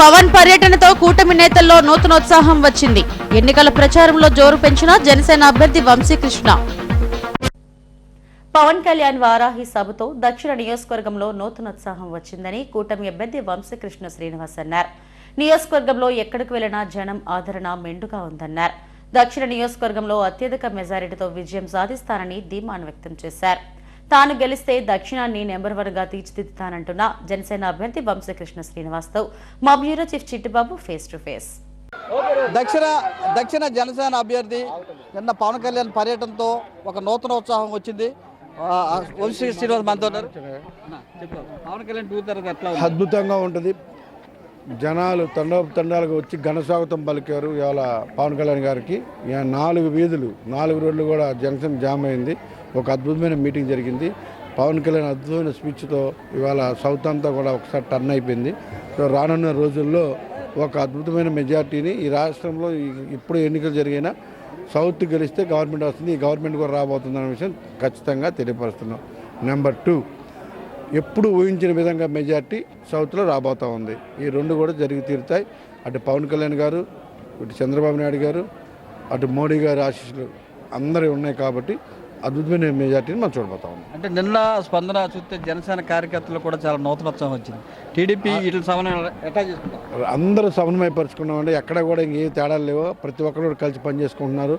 పవన్ పర్యటనతో కూటమి నేతల్లో నూతనోత్సాహం వచ్చింది. ఎన్నికల ప్రచారంలో జోరు పెంచిన జనసేన అభ్యర్థి వంశీకృష్ణ పవన్ కళ్యాణ్ వారాహి సభతో దక్షిణ నియోజకవర్గంలో నూతనోత్సాహం వచ్చిందని కూటమి అభ్యర్థి వంశీకృష్ణ శ్రీనివాస్ అన్నారు. నియోజకవర్గంలో ఎక్కడికి వెళ్ళినా జనం ఆదరణ మెండుగా ఉందన్నారు. దక్షిణ నియోజకవర్గంలో అత్యధిక మెజారిటీతో విజయం సాధిస్తానని ధీమాను వ్యక్తం చేశారు. తాను గెలిస్తే దక్షిణాన్ని నెంబర్ వన్గా తీర్చిదిద్దుతానంటున్న జనసేన అభ్యర్థి వంశీకృష్ణ శ్రీనివాస్తో. మా bureau chief Chittibabu face to face దక్షిణ దక్షిణ జనసేన అభ్యర్థి నిన్న పవన్ కళ్యాణ్ పర్యటనతో ఒక నూతన ఉత్సాహం వచ్చింది. ఆ, వంశీ శ్రీనివాస్ మనతో పవన్ కళ్యాణ్? అద్భుతంగా ఉంటుంది. జనాలు తండోపు తండాలకు వచ్చి ఘన స్వాగతం పలికారు ఇవాళ పవన్ కళ్యాణ్ గారికి. నాలుగు వీధులు నాలుగు రోడ్లు కూడా జంక్షన్ జామ్ అయింది. ఒక అద్భుతమైన మీటింగ్ జరిగింది. పవన్ కళ్యాణ్ అద్భుతమైన స్పీచ్తో ఇవాళ సౌత్ అంతా కూడా ఒకసారి టర్న్ అయిపోయింది. సో రానున్న రోజుల్లో ఒక అద్భుతమైన మెజార్టీని ఈ రాష్ట్రంలో ఇప్పుడు ఎన్నికలు జరిగినా సౌత్ గెలిస్తే గవర్నమెంట్ వస్తుంది ఈ గవర్నమెంట్ కూడా రాబోతుందన్న విషయం ఖచ్చితంగా తెలియపరుస్తున్నాం. Number two. ఎప్పుడు ఊహించిన విధంగా మెజార్టీ సౌత్లో రాబోతూ ఉంది. ఈ రెండు కూడా జరిగి తీరుతాయి. అటు పవన్ కళ్యాణ్ గారు ఇటు చంద్రబాబు నాయుడు గారు అటు మోడీ గారి ఆశీస్సులు అందరూ ఉన్నాయి కాబట్టి అద్భుతమైన మెజార్టీని మనం చూడబోతా ఉన్నాం. అంటే నిన్న స్పందన చూస్తే జనసేన కార్యకర్తలు కూడా చాలా నూతన ఉత్సాహం వచ్చింది. టీడీపీ ఇట్ల సమన్వయం ఎట్లా చేసుకుంటాం అందరూ సమన్వయపరుచుకున్నామండి. ఎక్కడ కూడా ఇంకేం తేడాలు లేవు. ప్రతి ఒక్కరు కూడా కలిసి పనిచేసుకుంటున్నారు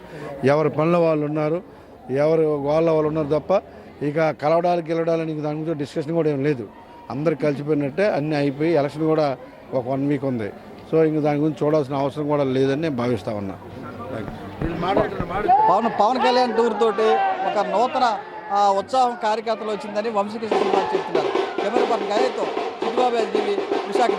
ఎవరి పనుల వాళ్ళు ఉన్నారు ఎవరు వాళ్ళ వాళ్ళు ఉన్నారు తప్ప ఇక కలవడాలు గెలవడాలని దాని గురించి డిస్కషన్ కూడా ఏం లేదు. అందరు కలిసిపోయినట్టే అన్నీ అయిపోయి ఎలక్షన్ కూడా ఒక వన్ వీక్ ఉంది. సో ఇంక దాని గురించి చూడాల్సిన అవసరం కూడా లేదని నేను భావిస్తా ఉన్నా. పవన్ పవన్ కళ్యాణ్ టూర్ తోటి ఒక నూతన ఆ, ఉత్సాహం కార్యకర్తలు వచ్చిందని వంశీకృష్ణ చెప్తున్నారు. కెమెరా పర్సన్ గాయతో చిట్టుబాబు ఎస్టీవీ విశాఖ